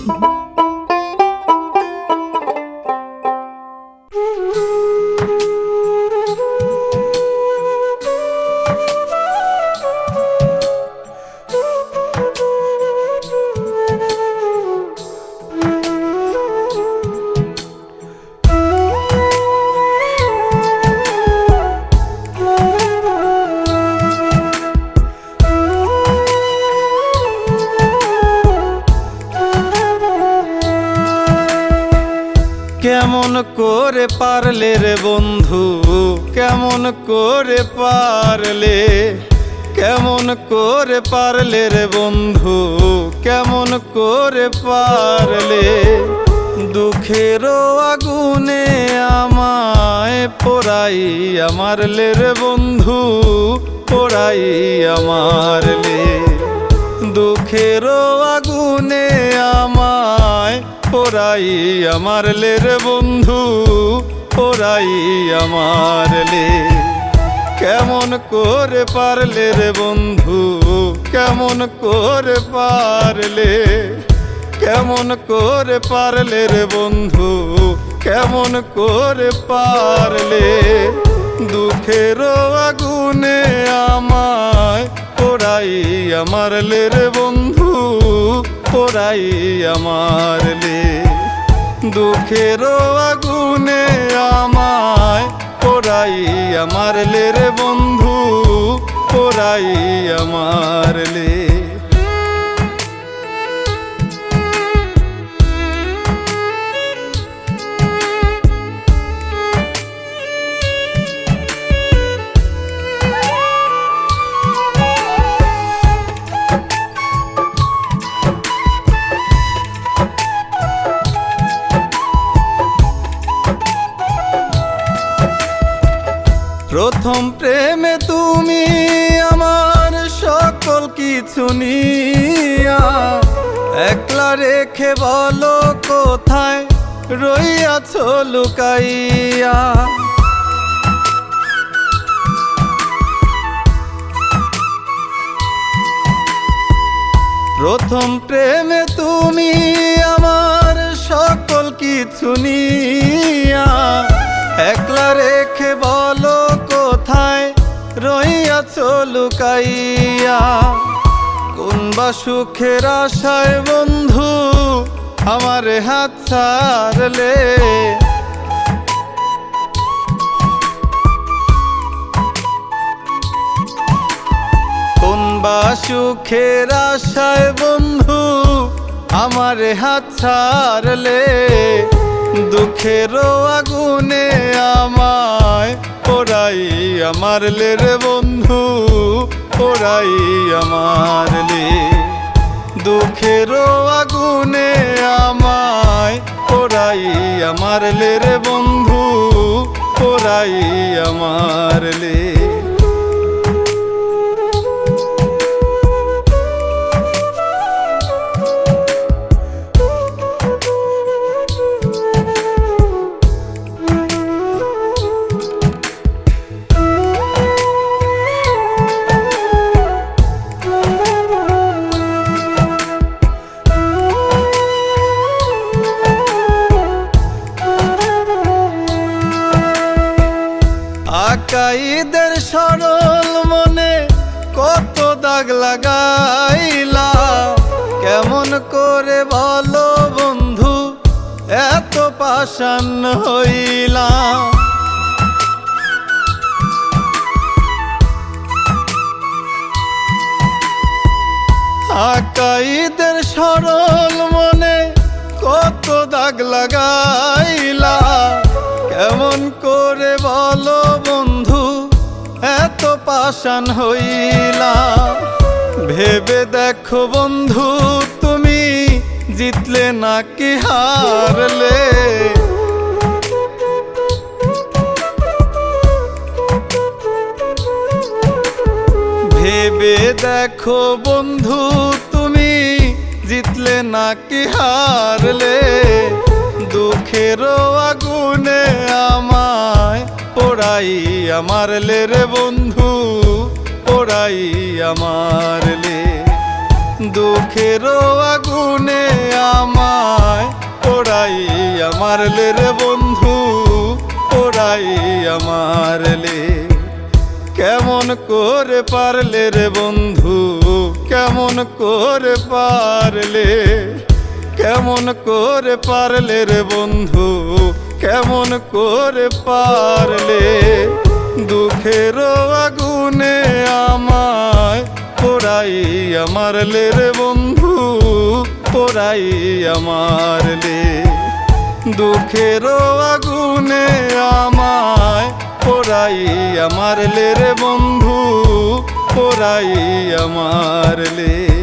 Mm-hmm. কেমন করে পারলে রে বন্ধু? কেমন করে পারলে? কেমন করে পারলে রে বন্ধু? কেমন করে পারলে? দুঃখেরও আগুনে আমায় পোড়াই আমারলে রে বন্ধু পোড়াই আমারলে দুঃখেরও আগুনে আমায় পোড়াই আমার লে রে বন্ধু পোড়াই আমার লে। কেমন করে পারলে রে বন্ধু, কেমন করে পারলে? কেমন করে পারলে রে বন্ধু, কেমন করে পারলে? দুঃখের আগুনে আমায় পোড়াই আমার লে রে বন্ধু। পোড়াই আমার লে দুঃখের আগুনে আমায় পোড়াই আমার লে রে বন্ধু পোড়াই আমার লে প্রথম প্রেমে তুমি আমার সকল কিছু নিয়া। একলা রেখে বলো কোথায় রইয়াছ লুকাইয়া। প্রথম প্রেমে তুমি আমার সকল কিছু নিয়া। লুকাইয়া কোন বা সুখের আশায় বন্ধু আমার হাত ছাড়লে? কোন বা সুখের আশায় বন্ধু আমার হাত ছাড়লে? দুঃখেরও আগুনে আমার লে রে বন্ধু, ওরাই আমার লে। দুঃখেরও আগুনে আমায়, ওরাই আমার লে রে বন্ধু, ওরাই আমার লে সরল মনে কত দাগ লাগাইলা কেমন করে বলো বন্ধু, এত পাষাণ হইলা আকাইদের সরল মনে কত দাগ লাগাইলা পাষাণ হইলা। ভেবে দেখো বন্ধু, তুমি জিতলে নাকি হারলে? ভেবে দেখো বন্ধু, তুমি জিতলে নাকি হারলে? দুঃখেরও আগুনে আমায় পোড়াই আমার লে রে বন্ধু, পোড়াই আমার লে। দুঃখেরও আগুনে আমায় ওরাই আমার লে রে বন্ধু ওরাই আমার লে। কেমন করে পারলে রে বন্ধু, কেমন করে পারলে? কেমন করে পারলে রে বন্ধু কেমন করে পারলে? দুঃখের আগুনে আমায় পোড়াই আমার লে রে বন্ধু পোড়াই আমার লে দুঃখের আগুনে আমায় পোড়াই আমার লে রে বন্ধু পোড়াই আমার লে